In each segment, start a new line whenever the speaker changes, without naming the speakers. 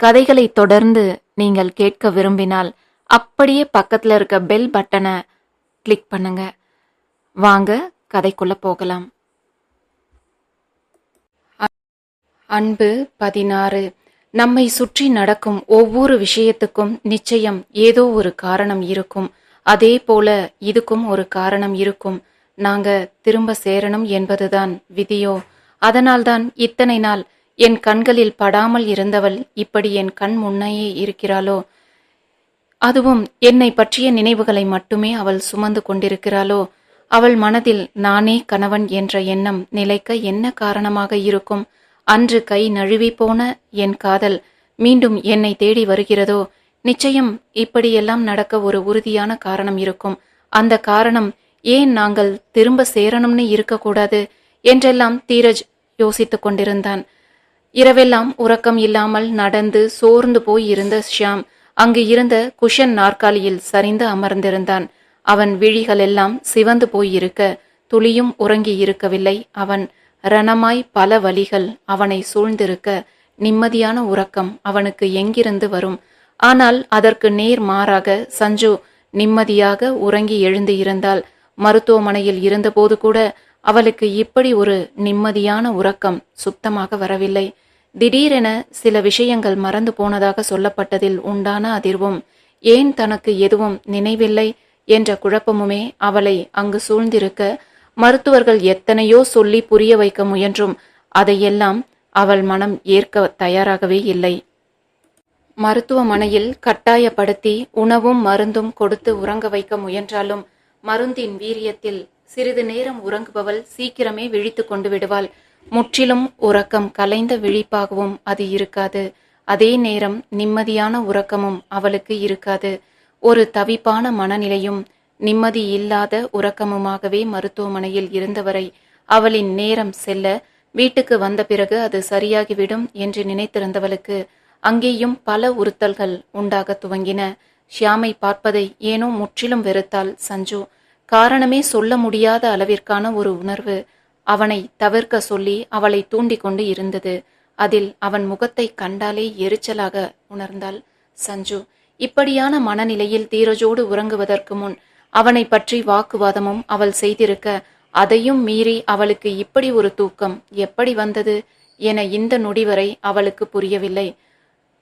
கதைகளை தொடர்ந்து நீங்கள் கேட்க விரும்பினால் அப்படியே பக்கத்துல இருக்க பெல் பட்டனை கிளிக் பண்ணுங்க. வாங்க கதைக்குள்ள போகலாம். அன்பு பதினாறு. நம்மை சுற்றி நடக்கும் ஒவ்வொரு விஷயத்துக்கும் நிச்சயம் ஏதோ ஒரு காரணம் இருக்கும். அதே போல இதுக்கும் ஒரு காரணம் இருக்கும். நாங்க திரும்ப சேரணும் என்பதுதான் விதியோ. அதனால்தான் இத்தனை நாள் என் கண்களில் படாமல் இருந்தவள் இப்படி என் கண் முன்னையே இருக்கிறாளோ? அதுவும் என்னை பற்றிய நினைவுகளை மட்டுமே அவள் சுமந்து கொண்டிருக்கிறாளோ? அவள் மனதில் நானே கணவன் என்ற எண்ணம் நிலைக்க என்ன காரணமாக இருக்கும்? அன்று கை நழுவி போன என் காதல் மீண்டும் என்னை தேடி வருகிறதோ? நிச்சயம் இப்படியெல்லாம் நடக்க ஒரு உறுதியான காரணம் இருக்கும். அந்த காரணம் ஏன் நாங்கள் திரும்ப சேரணும்னு இருக்கக்கூடாது? என்றெல்லாம் தீரஜ் யோசித்துக் கொண்டிருந்தான். இரவெல்லாம் உறக்கம் இல்லாமல் நடந்து சோர்ந்து போய் இருந்த ஷியாம் அங்கு இருந்த குஷன் நாற்காலியில் சரிந்து அமர்ந்திருந்தான். அவன் விழிகளெல்லாம் சிவந்து போயிருக்க துளியும் உறங்கி இருக்கவில்லை. அவன் ரணமாய் பல வழிகள் அவனை சூழ்ந்திருக்க நிம்மதியான உறக்கம் அவனுக்கு எங்கிருந்து வரும்? ஆனால் அதற்கு நேர் மாறாக சஞ்சு நிம்மதியாக உறங்கி எழுந்து இருந்தால் மருத்துவமனையில் இருந்தபோது கூட அவளுக்கு இப்படி ஒரு நிம்மதியான உறக்கம் சுத்தமாக வரவில்லை. திடீரென சில விஷயங்கள் மறந்து போனதாக சொல்லப்பட்டதில் உண்டான அதிர்வும் ஏன் தனக்கு எதுவும் நினைவில்லை என்ற குழப்பமுமே அவளை அங்கு சூழ்ந்திருக்க மருத்துவர்கள் எத்தனையோ சொல்லி புரிய வைக்க முயன்றும் அதையெல்லாம் அவள் மனம் ஏற்க தயாராகவே இல்லை. மருத்துவமனையில் கட்டாயப்படுத்தி உணவும் மருந்தும் கொடுத்து உறங்க வைக்க முயன்றாலும் மருந்தின் வீரியத்தில் சிறிது நேரம் உறங்குபவள் சீக்கிரமே விழித்து கொண்டு விடுவாள். முற்றிலும் உறக்கம் கலைந்த விழிப்பாகவும் அது இருக்காது. அதே நேரம் நிம்மதியான உறக்கமும் அவளுக்கு இருக்காது. ஒரு தவிப்பான மனநிலையும் நிம்மதி இல்லாத உறக்கமுமாகவே மருத்துவமனையில் இருந்தவரை அவளின் நேரம் செல்ல வீட்டுக்கு வந்த பிறகு அது சரியாகிவிடும் என்று நினைத்திருந்தவளுக்கு அங்கேயும் பல உறுத்தல்கள் உண்டாக துவங்கின. ஷியாமை பார்ப்பதை ஏனோ முற்றிலும் வெறுத்தாள் சஞ்சு. காரணமே சொல்ல முடியாத அளவிற்கான ஒரு உணர்வு. அவனை தவிர்க்க சொல்லி அவளை தூண்டிக் கொண்டு இருந்தது. அதில் அவன் முகத்தை கண்டாலே எரிச்சலாக உணர்ந்தாள் சஞ்சு. இப்படியான மனநிலையில் தீரஜோடு உறங்குவதற்கு முன் அவனை பற்றி வாக்குவாதமும் அவள் செய்திருக்க அதையும் மீறி அவளுக்கு இப்படி ஒரு தூக்கம் எப்படி வந்தது என இந்த நொடி வரை அவளுக்கு புரியவில்லை.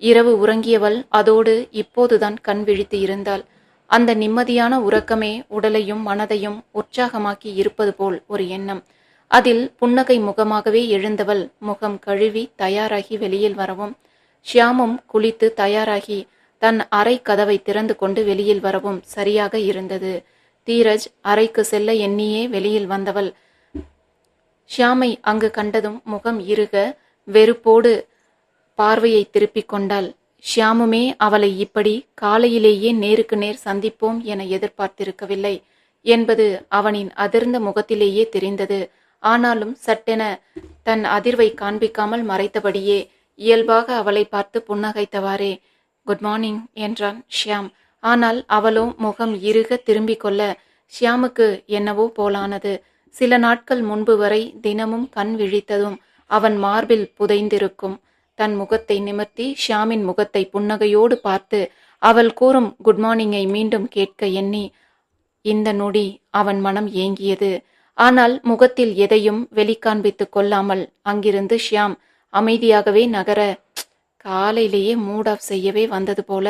இரவு உறங்கியவள் அதோடு இப்போதுதான் கண் விழித்து இருந்தாள். அந்த நிம்மதியான உறக்கமே உடலையும் மனதையும் உற்சாகமாக்கி இருப்பது போல் ஒரு எண்ணம். அதில் புன்னகை முகமாகவே எழுந்தவள் முகம் கழுவி தயாராகி வெளியில் வரவும் ஷியாமும் குளித்து தயாராகி தன் அறை கதவை திறந்து கொண்டு வெளியில் வரவும் சரியாக இருந்தது. தீரஜ் அறைக்கு செல்ல எண்ணியே வெளியில் வந்தவள். ஷியாமை அங்கு கண்டதும் முகம் இருக வெறுப்போடு பார்வையை திருப்பிக் கொண்டாள். ஷியாமுமே அவளை இப்படி காலையிலேயே நேருக்கு நேர் சந்திப்போம் என எதிர்பார்த்திருக்கவில்லை என்பது அவனின் அதிர்ந்த முகத்திலேயே தெரிந்தது. ஆனாலும் சட்டென தன் அதிர்வை காண்பிக்காமல் மறைத்தபடியே இயல்பாக அவளை பார்த்து புன்னகைத்தவாறே குட் மார்னிங் என்றான் ஷியாம். ஆனால் அவளோ முகம் இறுக திரும்பிக் கொள்ள ஷியாமுக்கு என்னவோ போலானது. சில நாட்கள் முன்பு வரை தினமும் கண் விழித்ததும் அவன் மார்பில் புதைந்திருக்கும். தன் முகத்தை நிமிர்த்தி ஷியாமின் முகத்தை புன்னகையோடு பார்த்து அவள் கூறும் குட் மார்னிங்கை மீண்டும் கேட்க எண்ணி இந்த நொடி அவன் மனம் ஏங்கியது. ஆனால் முகத்தில் எதையும் வெளிக்காண்பித்துக் கொள்ளாமல் அங்கிருந்து ஷியாம் அமைதியாகவே நகர காலையிலேயே மூட் ஆஃப் செய்யவே வந்தது போல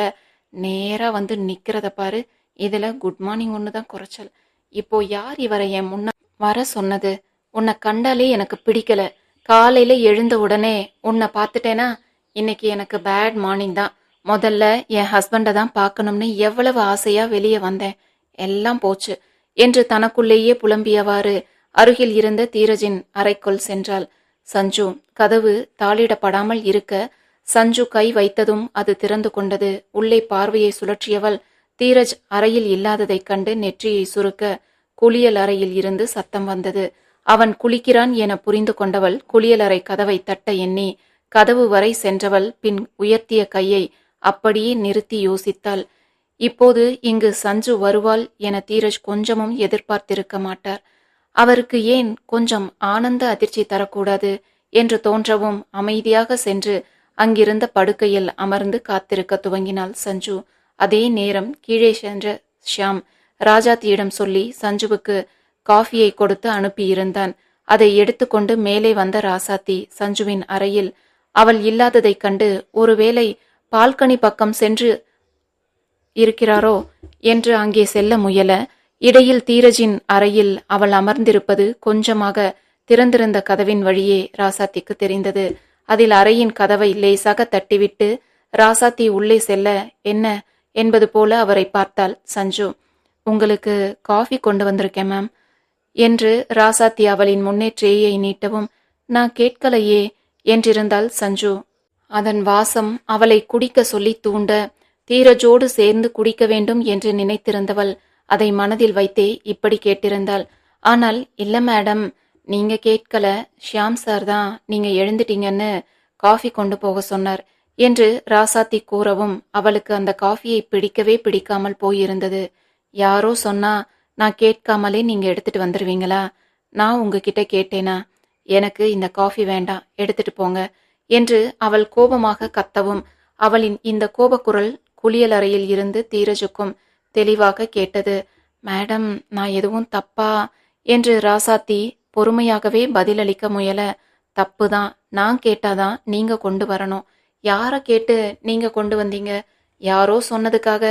நேரா வந்து நிக்கிறத பாரு. இதுல குட் மார்னிங் ஒன்று தான் குறைச்சல். இப்போ யார் இவரை என் முன்ன வர சொன்னது? உன்னை கண்டாலே எனக்கு பிடிக்கல. காலையில எழுந்த உடனே உன்னை பார்த்துட்டேனா? இன்னைக்கு எனக்கு பேட் மார்னிங் தான். முதல்ல என் ஹஸ்பண்டை தான் பார்க்கணும்னு எவ்வளவு ஆசையா வெளியே வந்தேன். எல்லாம் போச்சு. என்று தனக்குள்ளேயே புலம்பியவாறு அருகில் இருந்த தீரஜின் அறைக்குள் சென்றாள். சஞ்சு கதவு தாளிடப்படாமல் இருக்க சஞ்சு கை வைத்ததும் அது திறந்து கொண்டது. உள்ளே பார்வையை சுழற்றியவள் தீரஜ் அறையில் இல்லாததைக் கண்டு நெற்றியை சுருக்க குளியல் அறையில் இருந்து சத்தம் வந்தது. அவன் குளிக்கிறான் என புரிந்து கொண்டவள் குளியலறை கதவை தட்ட எண்ணி கதவு வரை சென்றவள் பின் உயர்த்திய கையை அப்படியே நிறுத்தி யோசித்தாள். இப்போது இங்கு சஞ்சு வருவாள் என தீரஜ் கொஞ்சமும் எதிர்பார்த்திருக்க மாட்டார். அவருக்கு ஏன் கொஞ்சம் ஆனந்த அதிர்ச்சி தரக்கூடாது என்று தோன்றவும் அமைதியாக சென்று அங்கிருந்த படுக்கையில் அமர்ந்து காத்திருக்க துவங்கினாள் சஞ்சு. அதே நேரம் கீழே சென்ற ஷியாம் ராஜாத்தியிடம் சொல்லி சஞ்சுவுக்கு காஃபியை கொடுத்து அனுப்பியிருந்தான். அதை எடுத்துக்கொண்டு மேலே வந்த ராசாத்தி சஞ்சுவின் அறையில் அவள் இல்லாததைக் கண்டு ஒருவேளை பால்கனி பக்கம் சென்று இருக்கிறாரோ என்று அங்கே செல்ல முயல இடையில் தீரஜின் அறையில் அவள் அமர்ந்திருப்பது கொஞ்சமாக திறந்திருந்த கதவின் வழியே ராசாத்திக்கு தெரிந்தது. அதில் அறையின் கதவை லேசாக தட்டிவிட்டு ராசாத்தி உள்ளே செல்ல என்ன என்பது போல அவரை பார்த்தாள் சஞ்சு. உங்களுக்கு காஃபி கொண்டு வந்திருக்கேன் மேம் என்று ராசாத்தி அவளின் முன்னேற்றேயை நீட்டவும் நான் கேட்கலையே என்றிருந்தாள் சஞ்சு. அதன் வாசம் அவளை குடிக்க சொல்லி தூண்ட தீரஜோடு சேர்ந்து குடிக்க வேண்டும் என்று நினைத்திருந்தவள் அதை மனதில் வைத்தே இப்படி கேட்டிருந்தாள். ஆனால் இல்ல மேடம் நீங்க கேட்கல. ஷியாம் சார் தான் நீங்க எழுந்துட்டீங்கன்னு காஃபி கொண்டு போக சொன்னார் என்று ராசாத்தி கூறவும் அவளுக்கு அந்த காஃபியை பிடிக்கவே பிடிக்காமல் போயிருந்தது. யாரோ சொன்னா நான் கேட்காமலே நீங்க எடுத்துட்டு வந்துருவீங்களா? நான் உங்ககிட்ட கேட்டேனா? எனக்கு இந்த காஃபி வேண்டாம் எடுத்துட்டு போங்க என்று அவள் கோபமாக கத்தவும். அவளின் இந்த கோபக்குரல் குளியலறையில் இருந்து தீரஜுக்கும் தெளிவாக கேட்டது மேடம் நான் எதுவும் தப்பா என்று ராசாத்தி பொறுமையாகவே பதிலளிக்க முயல தப்புதான். நான் கேட்டாதான் நீங்க கொண்டு வரணும். யாரை கேட்டு நீங்க கொண்டு வந்தீங்க? யாரோ சொன்னதுக்காக.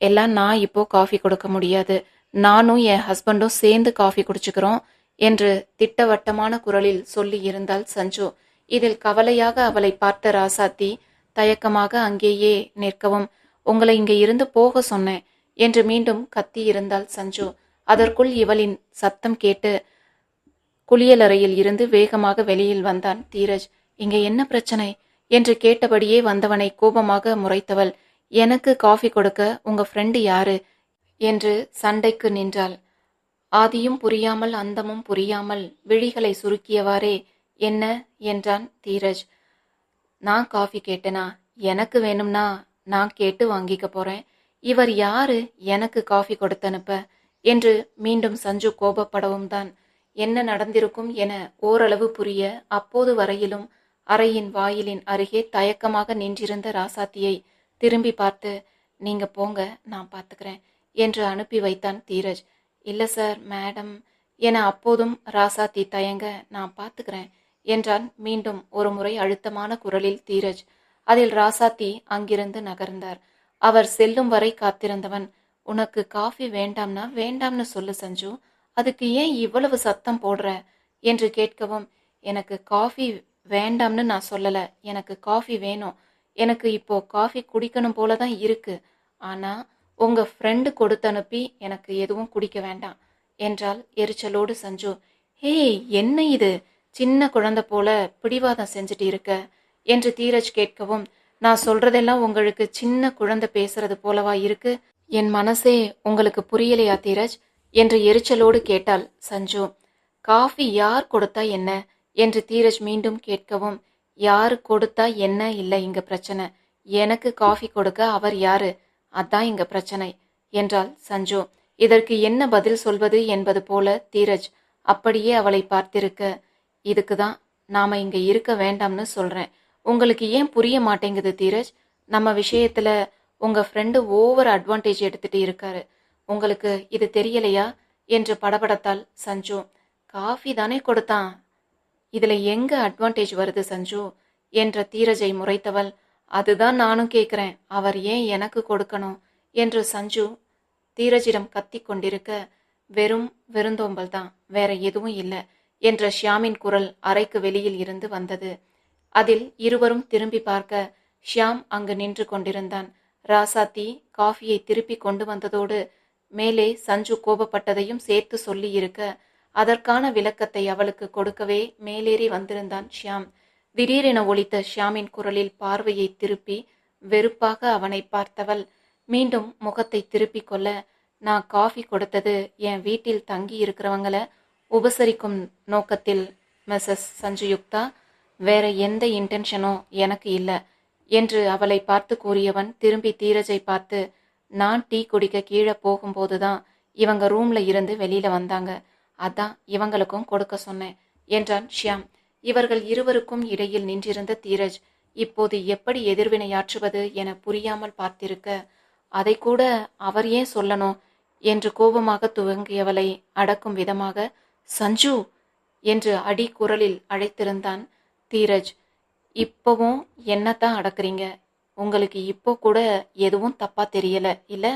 எல்லாம் நான் இப்போ காஃபி கொடுக்க முடியாது. நானும் என் ஹஸ்பண்டும் சேர்ந்து காஃபி குடிச்சுக்கிறோம் என்று திட்டவட்டமான குரலில் சொல்லி இருந்தால் சஞ்சு. இதில் கவலையாக அவளை பார்த்த ராசாத்தி தயக்கமாக அங்கேயே நிற்கவும் உங்களை இங்கே இருந்து போக சொன்னேன் என்று மீண்டும் கத்தி இருந்தாள் சஞ்சு. அதற்குள் இவளின் சத்தம் கேட்டு குளியலறையில் இருந்து வேகமாக வெளியில் வந்தான் தீரஜ். இங்கே என்ன பிரச்சனை? என்று கேட்டபடியே வந்தவனை கோபமாக முறைத்தவள். எனக்கு காஃபி கொடுக்க உங்க ஃப்ரெண்டு யாரு? என்று சண்டைக்கு நின்றாள். ஆதியும் புரியாமல் அந்தமும் புரியாமல் விழிகளை சுருக்கியவாறே என்ன? என்றான் தீரஜ். நான் காஃபி கேட்டேனா? எனக்கு வேணும்னா நான் கேட்டு வாங்கிக்க போறேன். இவர் யாரு? எனக்கு காஃபி கொடுத்தனுப்ப. என்று மீண்டும் சஞ்சு கோபப்படவும் தான். என்ன நடந்திருக்கும் என ஓரளவு புரிய அப்போது வரையிலும் அறையின் வாயிலின் அருகே தயக்கமாக நின்றிருந்த ராசாத்தியை திரும்பி பார்த்து நீங்க போங்க நான் பார்த்துக்கிறேன் என்று அனுப்பி வைத்தான் தீரஜ். இல்ல சார் மேடம் என அப்போதும் ராசாத்தி தயங்க நான் பார்த்துக்கிறேன் என்றான் மீண்டும் ஒரு முறை அழுத்தமான குரலில் தீரஜ். அதில் ராசாத்தி அங்கிருந்து நகர்ந்தார். அவர் செல்லும் வரை காத்திருந்தவன் உனக்கு காஃபி வேண்டாம்னா வேண்டாம்னு சொல்லு சஞ்சு. அதுக்கு ஏன் இவ்வளவு சத்தம் போடுற? என்று கேட்கவும் எனக்கு காஃபி வேண்டாம்னு நான் சொல்லல. எனக்கு காஃபி வேணும். எனக்கு இப்போ காஃபி குடிக்கணும் போல தான் இருக்கு. ஆனா உங்க ஃப்ரெண்டு கொடுத்து அனுப்பி எனக்கு எதுவும் குடிக்க வேண்டாம் என்றால் எரிச்சலோடு சஞ்சு. ஹே என்ன இது? சின்ன குழந்தை போல பிடிவாதம் செஞ்சுட்டு இருக்க. என்று தீரஜ் கேட்கவும் நான் சொல்றதெல்லாம் உங்களுக்கு சின்ன குழந்தை பேசுறது போலவா இருக்கு? என் மனசே உங்களுக்கு புரியலையா தீரஜ்? என்று எரிச்சலோடு கேட்டாள் சஞ்சு. காஃபி யார் கொடுத்தா என்ன? என்று தீரஜ் மீண்டும் கேட்கவும் யார் கொடுத்தா என்ன? இல்லை இங்க பிரச்சனை. எனக்கு காஃபி கொடுக்க அவர் யாரு? அதான் இங்க பிரச்சனை என்றாள் சஞ்சு. இதற்கு என்ன பதில் சொல்வது என்பது போல தீரஜ் அப்படியே அவளை பார்த்திருக்க. இதுக்கு தான் நாம இங்க இருக்க வேண்டாம்னு சொல்றேன். உங்களுக்கு ஏன் புரிய மாட்டேங்குது தீரஜ்? நம்ம விஷயத்துல உங்க ஃப்ரெண்டு ஓவர் அட்வான்டேஜ் எடுத்துட்டு இருக்காரு. உங்களுக்கு இது தெரியலையா? என்று படபடத்தாள் சஞ்சு காஃபி தானே கொடுத்தான். இதுல எங்க அட்வான்டேஜ் வருது சஞ்சு? என்ற தீரஜை முறைத்தவள் அதுதான் நானும் கேட்கிறேன் அவர் ஏன் எனக்கு கொடுக்கணும்? என்று சஞ்சு தீரஜிடம் கத்தி கொண்டிருக்க வெறும் வெறுந்தோம்பல் தான். வேற எதுவும் இல்லை. என்ற ஷியாமின் குரல் அறைக்கு வெளியில் இருந்து வந்தது. அதில் இருவரும் திரும்பி பார்க்க ஷியாம் அங்கு நின்று கொண்டிருந்தான். ராசாத்தி காஃபியை திருப்பி கொண்டு வந்ததோடு மேலே சஞ்சு கோபப்பட்டதையும் சேர்த்து சொல்லி இருக்க அதற்கான விளக்கத்தை அவளுக்கு கொடுக்கவே மேலேறி வந்திருந்தான் ஷியாம். திடீரென ஒழித்த ஷியாமின் குரலில் பார்வையை திருப்பி வெறுப்பாக அவனை பார்த்தவள் மீண்டும் முகத்தை திருப்பிக் கொள்ள நான் காஃபி கொடுத்தது என் வீட்டில் தங்கி இருக்கிறவங்கள உபசரிக்கும் நோக்கத்தில் மிஸ்ஸஸ் சஞ்சுயுக்தா வேற எந்த இன்டென்ஷனும் எனக்கு இல்லை என்று அவளை பார்த்து கூறியவன் திரும்பி தீரஜை பார்த்து நான் டீ குடிக்க கீழே போகும்போதுதான் இவங்க ரூம்ல இருந்து வெளியில வந்தாங்க. அதான் இவங்களுக்கும் கொடுக்க சொன்னேன் என்றான் ஷியாம். இவர்கள் இருவருக்கும் இடையில் நின்றிருந்த தீரஜ் இப்போது எப்படி எதிர்வினையாற்றுவது என புரியாமல் பார்த்திருக்க அதை கூட அவர் ஏன் சொல்லணும் என்று கோபமாக துவங்கியவளை அடக்கும் விதமாக சஞ்சு! என்று அடி குரலில் அழைத்திருந்தான் தீரஜ் இப்போவும் என்னத்தான் அடக்குறீங்க உங்களுக்கு இப்போ கூட எதுவும் தப்பாக தெரியல இல்லை?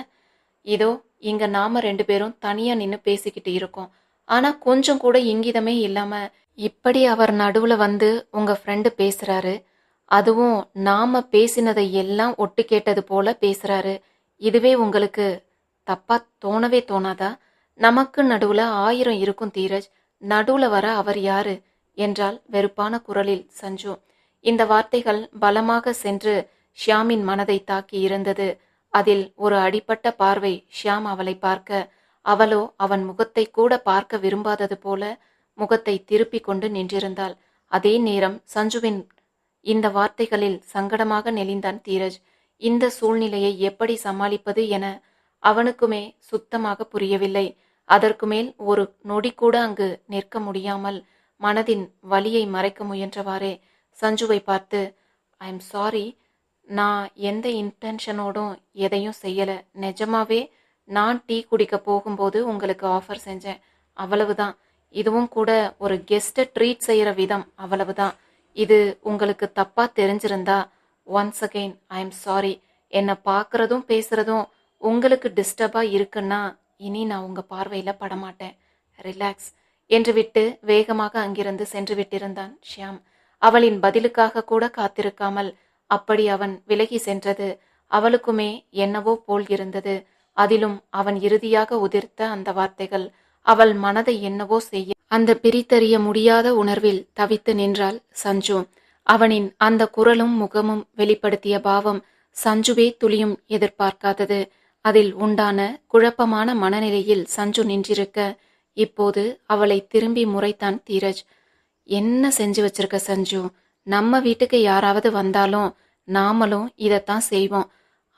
இதோ இங்கே நாம் ரெண்டு பேரும் தனியாக நின்று பேசிக்கிட்டு இருக்கோம். ஆனால் கொஞ்சம் கூட இங்கிதமே இல்லாமல் இப்படி அவர் நடுவில் வந்து உங்கள் ஃப்ரெண்டு பேசுகிறாரு அதுவும் நாம் பேசினதை எல்லாம் ஒட்டு கேட்டது போல பேசுகிறாரு இதுவே உங்களுக்கு தப்பாக தோணவே தோணாதா? நமக்கு நடுவில் ஆயிரம் இருக்கும் தீரஜ். நடுவில் வர அவர் யாரு? என்றால் வெறுப்பான குரலில் சஞ்சு. இந்த வார்த்தைகள் பலமாக சென்று ஷியாமின் மனதை தாக்கி இருந்தது. அதில் ஒரு அடிப்பட்ட பார்வை ஷியாம் அவளை பார்க்க அவளோ அவன் முகத்தை கூட பார்க்க விரும்பாதது போல முகத்தை திருப்பிக் கொண்டு நின்றிருந்தாள். அதே நேரம் சஞ்சுவின் இந்த வார்த்தைகளில் சங்கடமாக நெளிந்தான் தீரஜ். இந்த சூழ்நிலையை எப்படி சமாளிப்பது என அவனுக்குமே சுத்தமாக புரியவில்லை. அதற்கு மேல் ஒரு நொடி கூட அங்கு நிற்க முடியாமல் மனதின் வலியை மறைக்க முயன்றவாறே சஞ்சுவை பார்த்து ஐ எம் சாரி நான் எந்த இன்டென்ஷனோடும் எதையும் செய்யலை. நிஜமாவே நான் டீ குடிக்க போகும்போது உங்களுக்கு ஆஃபர் செஞ்சேன். அவ்வளவுதான். இதுவும் கூட ஒரு கெஸ்ட்டை ட்ரீட் செய்கிற விதம். அவ்வளவுதான். இது உங்களுக்கு தப்பா தெரிஞ்சிருந்தா once again I am sorry என்னை பார்க்குறதும் பேசுறதும் உங்களுக்கு டிஸ்டர்பாக இருக்குன்னா இனி நான் உங்கள் பார்வையில் படமாட்டேன். ரிலாக்ஸ் என்று விட்டு வேகமாக அங்கிருந்து சென்று விட்டிருந்தான் ஷியாம். அவளின் பதிலுக்காக கூட காத்திருக்காமல் அப்படி அவன் விலகி சென்றது அவளுக்குமே என்னவோ போல் இருந்தது. அதிலும் அவன் இறுதியாக உதிர்த்த அந்த வார்த்தைகள் அவள் மனதை என்னவோ செய்ய அந்த பிரித்தறிய முடியாத உணர்வில் தவித்து நின்றாள் சஞ்சு. அவனின் அந்த குரலும் முகமும் வெளிப்படுத்திய பாவம் சஞ்சுவே துளியும் எதிர்பார்க்காதது. அதில் உண்டான குழப்பமான மனநிலையில் சஞ்சு நின்றிருக்க இப்போது அவளை திரும்பி முறைத்தான் தீரஜ். என்ன செஞ்சு வச்சிருக்க சஞ்சு? நம்ம வீட்டுக்கு யாராவது வந்தாலும் நாமளும் இதைத்தான் செய்வோம்.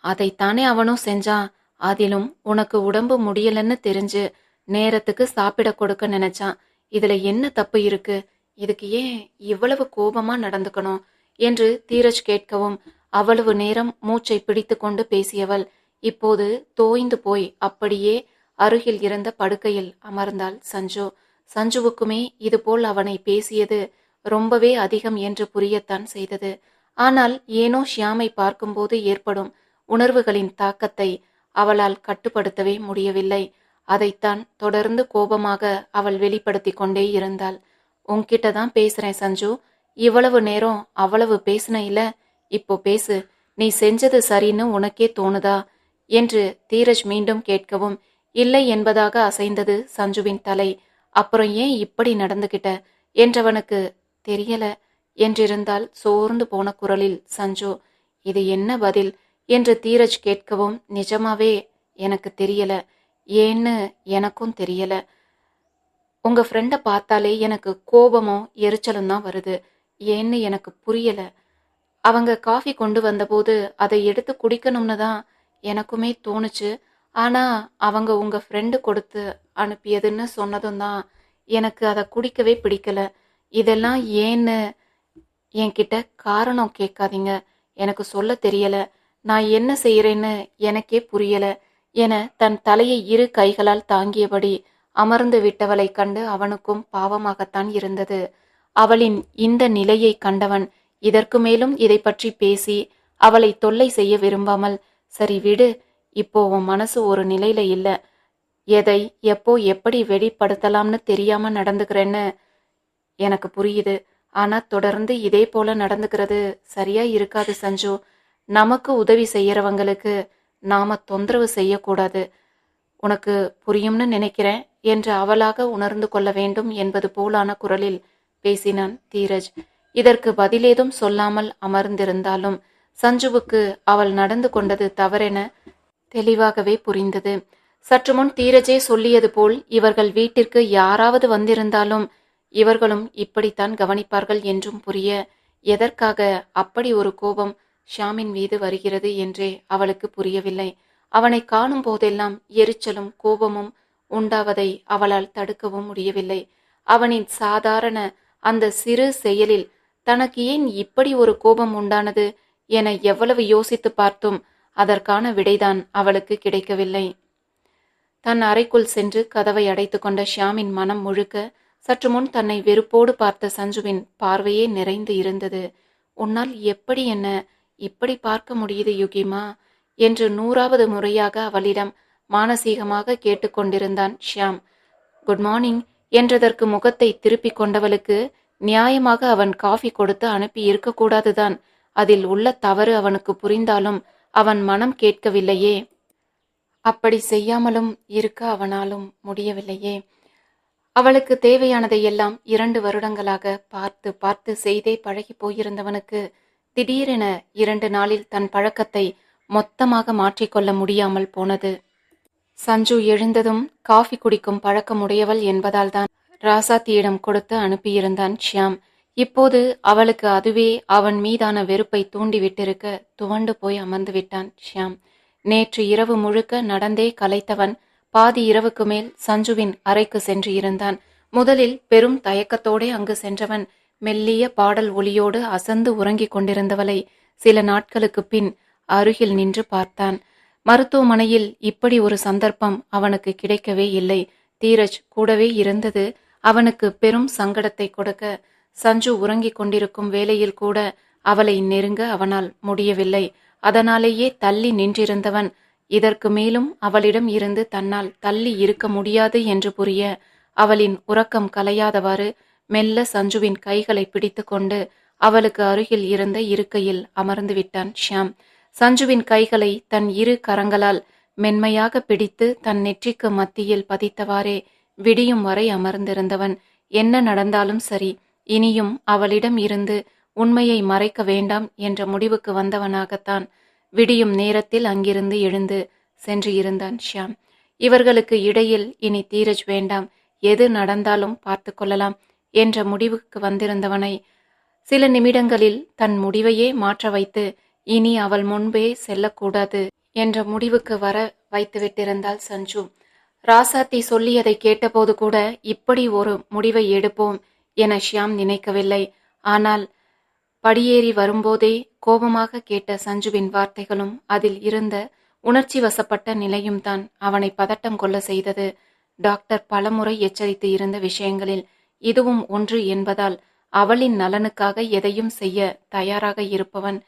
அதைத்தானே அவனும் செஞ்சான் அதிலும் உனக்கு உடம்பு முடியலன்னு தெரிஞ்சு நேரத்துக்கு சாப்பிட கொடுக்க நினைச்சான். இதுல என்ன தப்பு இருக்கு? இதுக்கு ஏன் இவ்வளவு கோபமா நடந்துக்கணும்? என்று தீரஜ் கேட்கவும் அவ்வளவு நேரம் மூச்சை பிடித்து கொண்டு பேசியவள். இப்போது தோய்ந்து போய் அப்படியே அருகில் இருந்த படுக்கையில் அமர்ந்தாள் சஞ்சு. சஞ்சுவுக்குமே இதுபோல் அவனை பேசியது ரொம்பவே அதிகம் என்று புரியத்தான் செய்தது. ஆனால் ஏனோ ஷியாமை பார்க்கும்போது ஏற்படும் உணர்வுகளின் தாக்கத்தை அவளால் கட்டுப்படுத்தவே முடியவில்லை. அதைத்தான் தொடர்ந்து கோபமாக அவள் வெளிப்படுத்தி கொண்டே இருந்தாள். உன்கிட்ட தான் பேசுறேன் சஞ்சு. இவ்வளவு நேரம் அவ்வளவு பேசின இல்ல. இப்போ பேசு. நீ செஞ்சது சரின்னு உனக்கே தோணுதா? என்று தீரஜ் மீண்டும் கேட்கவும் இல்லை என்பதாக அசைந்தது சஞ்சுவின் தலை. அப்புறம் ஏன் இப்படி நடந்துகிட்ட? என்றவனுக்கு தெரியல. என்றிருந்தால் சோர்ந்து போன குரலில் சஞ்சு இது என்ன பதில்? என்று தீரஜ் கேட்கவும் நிஜமாவே எனக்கு தெரியல. ஏன்னு எனக்கும் தெரியல. உங்க ஃப்ரெண்டை பார்த்தாலே எனக்கு கோபமும் எரிச்சலும் தான் வருது. ஏன்னு எனக்கு புரியல. அவங்க காஃபி கொண்டு வந்தபோது அதை எடுத்து குடிக்கணும்னு தான் எனக்குமே தோணுச்சு. ஆனால் அவங்க உங்கள் ஃப்ரெண்டு கொடுத்து அனுப்பியதுன்னு சொன்னதும் தான் எனக்கு அதை குடிக்கவே பிடிக்கல. இதெல்லாம் ஏன்னு என்கிட்ட காரணம் கேட்காதீங்க. எனக்கு சொல்ல தெரியலை. நான் என்ன செய்கிறேன்னு எனக்கே புரியலை என தன் தலையை இரு கைகளால் தாங்கியபடி அமர்ந்து விட்டவளை கண்டு அவனுக்கும் பாவமாகத்தான் இருந்தது. அவளின் இந்த நிலையை கண்டவன் இதற்கு மேலும் இதை பற்றி பேசி அவளை தொல்லை செய்ய விரும்பாமல் சரி விடு இப்போ உன் மனசு ஒரு நிலையில இல்ல. எதை எப்போ எப்படி வெளிப்படுத்தலாம்னு தெரியாம நடந்துக்கிறேன்னு எனக்கு புரியுது. ஆனா தொடர்ந்து இதே போல நடந்துக்கிறது சரியா இருக்காது சஞ்சு. நமக்கு உதவி செய்யறவங்களுக்கு நாம தொந்தரவு செய்யக்கூடாது. உனக்கு புரியும்னு நினைக்கிறேன் என்று அவளாக உணர்ந்து கொள்ள வேண்டும் என்பது போலான குரலில் பேசினான் தீரஜ். இதற்கு பதிலேதும் சொல்லாமல் அமர்ந்திருந்தாலும் சஞ்சுவுக்கு அவள் நடந்து கொண்டது தவறென தெளிவாகவே புரிந்தது. சற்று முன் தீரஜே சொல்லியது போல் இவர்கள் வீட்டிற்கு யாராவது வந்திருந்தாலும் இவர்களும் இப்படித்தான் கவனிப்பார்கள் என்றும் புரிய எதற்காக? அப்படி ஒரு கோபம் ஷாமின் மீது வருகிறது என்றே அவளுக்கு புரியவில்லை. அவனை காணும் போதெல்லாம் எரிச்சலும் கோபமும் உண்டாவதை அவளால் தடுக்கவும் முடியவில்லை. அவனின் சாதாரண அந்த சிறு செயலில் தனக்கு ஏன் இப்படி ஒரு கோபம் உண்டானது? என எவ்வளவு யோசித்து பார்த்தும் அதற்கான விடைதான் அவளுக்கு கிடைக்கவில்லை. தன் அறைக்குள் சென்று கதவை அடைத்து கொண்ட ஷியாமின் மனம் முழுக்க சற்று முன் தன்னை வெறுப்போடு பார்த்த சஞ்சுவின் பார்வையே நிறைந்து இருந்தது. உன்னால் எப்படி என்ன? இப்படி பார்க்க முடியுது யுகிமா? என்று நூறாவது முறையாக அவளிடம் மானசீகமாக கேட்டுக்கொண்டிருந்தான் ஷியாம். குட் மார்னிங் என்றதற்கு முகத்தை திருப்பிக் கொண்டவளுக்கு நியாயமாக அவன் காஃபி கொடுத்து அனுப்பி இருக்கக்கூடாதுதான். அதில் உள்ள தவறு அவனுக்கு புரிந்தாலும் அவன் மனம் கேட்கவில்லையே. அப்படி செய்யாமலும் இருக்க அவனாலும் முடியவில்லையே. அவளுக்கு தேவையானதை எல்லாம் இரண்டு வருடங்களாக பார்த்து பார்த்து செய்தே பழகி போயிருந்தவனுக்கு திடீரென இரண்டு நாளில் தன் பழக்கத்தை மொத்தமாக மாற்றிக்கொள்ள முடியாமல் போனது. சஞ்சு எழுந்ததும் காஃபி குடிக்கும் பழக்கமுடையவள் என்பதால்தான் ராசாத்தியிடம் கொடுத்து அனுப்பியிருந்தான் ஷியாம். இப்போது அவளுக்கு அதுவே அவன் மீதான வெறுப்பை தூண்டிவிட்டிருக்க துவண்டு போய் அமர்ந்து விட்டான் ஷியாம். நேற்று இரவு முழுக்க நடந்தே கலைத்தவன் பாதி இரவுக்கு மேல் சஞ்சுவின் அறைக்கு சென்று இருந்தான். முதலில் பெரும் தயக்கத்தோடே அங்கு சென்றவன் மெல்லிய பாடல் ஒளியோடு அசந்து உறங்கிக் கொண்டிருந்தவளை சில நாட்களுக்கு பின் அருகில் நின்று பார்த்தான். மருத்துவமனையில் இப்படி ஒரு சந்தர்ப்பம் அவனுக்கு கிடைக்கவே இல்லை. தீரஜ் கூடவே இருந்தது. அவனுக்கு பெரும் சங்கடத்தை கொடுக்க சஞ்சு உறங்கிக் கொண்டிருக்கும் வேளையில் கூட அவளை நெருங்க அவனால் முடியவில்லை. அதனாலேயே தள்ளி நின்றிருந்தவன். இதற்கு மேலும் அவளிடம் இருந்து தன்னால் தள்ளி இருக்க முடியாது என்று புரிய அவளின் உறக்கம் கலையாதவாறு மெல்ல சஞ்சுவின் கைகளை பிடித்துக்கொண்டு அவளுக்கு அருகில் இருந்த இருக்கையில் அமர்ந்து விட்டான் ஷியாம். சஞ்சுவின் கைகளை தன் இரு கரங்களால் மென்மையாக பிடித்து தன் நெற்றிக்கு மத்தியில் பதித்தவாறே விடியும் வரை அமர்ந்திருந்தவன். என்ன நடந்தாலும் சரி இனியும் அவளிடம் இருந்து உண்மையை மறைக்க வேண்டாம் என்ற முடிவுக்கு வந்தவனாகத்தான் விடியும் நேரத்தில் அங்கிருந்து எழுந்து சென்று இருந்தான் ஷியாம். இவர்களுக்கு இடையில் இனி தீரஜ் வேண்டாம் எது நடந்தாலும் பார்த்து கொள்ளலாம் என்ற முடிவுக்கு வந்திருந்தவனை சில நிமிடங்களில் தன் முடிவையே மாற்ற வைத்து இனி அவள் முன்பே செல்லக்கூடாது என்ற முடிவுக்கு வர வைத்துவிட்டிருந்தாள் சஞ்சு. ராசாத்தி சொல்லியதை கேட்டபோது கூட இப்படி ஒரு முடிவை எடுப்போம் என ஷியாம் நினைக்கவில்லை. ஆனால் படியேறி வரும்போதே கோபமாக கேட்ட சஞ்சுவின் வார்த்தைகளும் அதில் இருந்த உணர்ச்சி வசப்பட்ட நிலையும் தான் அவனை பதட்டம் கொள்ள செய்தது. டாக்டர் பலமுறை எச்சரித்து இருந்த விஷயங்களில் இதுவும் ஒன்று என்பதால் அவளின் நலனுக்காக எதையும் செய்ய தயாராக இருப்பவன்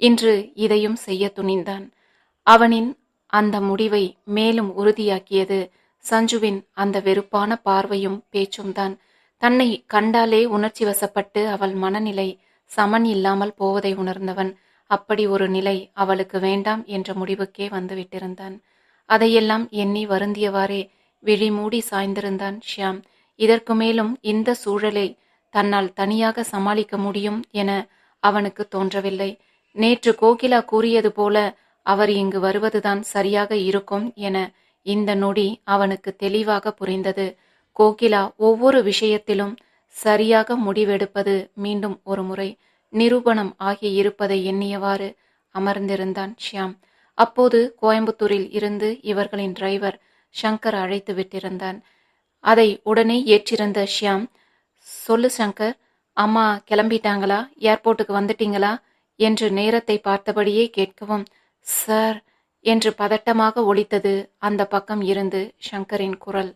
இன்று இதையும் செய்ய துணிந்தான். அவனின் அந்த முடிவை மேலும் உறுதியாக்கியது சஞ்சுவின் அந்த வெறுப்பான பார்வையும் பேச்சும் தான். தன்னை கண்டாலே உணர்ச்சி வசப்பட்டு அவள் மனநிலை சமன் இல்லாமல் போவதை உணர்ந்தவன். அப்படி ஒரு நிலை அவளுக்கு வேண்டாம் என்ற முடிவுக்கே வந்துவிட்டிருந்தான். அதையெல்லாம் எண்ணி வருந்தியவாறே விழி மூடி சாய்ந்திருந்தான் ஷியாம். இதற்கு மேலும் இந்த சூழலை தன்னால் தனியாக சமாளிக்க முடியும் என அவனுக்கு தோன்றவில்லை. நேற்று கோகிலா கூறியது போல அவர் இங்கு வருவதுதான் சரியாக இருக்கும் என இந்த நொடி அவனுக்கு தெளிவாக புரிந்தது. கோகிலா ஒவ்வொரு விஷயத்திலும் சரியாக முடிவெடுப்பது மீண்டும் ஒரு முறை நிரூபணம் ஆகி இருப்பதை எண்ணியவாறு அமர்ந்திருந்தான் ஷியாம். அப்போது கோயம்புத்தூரில் இருந்து இவர்களின் டிரைவர் ஷங்கர் அழைத்து விட்டிருந்தான். அதை உடனே ஏற்றிருந்த ஷியாம் சொல்லு சங்கர் அம்மா கிளம்பிட்டாங்களா? ஏர்போர்ட்டுக்கு வந்துட்டீங்களா? என்று நேரத்தை பார்த்தபடியே கேட்கவும் சார் என்று பதட்டமாக ஒலித்தது அந்த பக்கம் இருந்து ஷங்கரின் குரல்.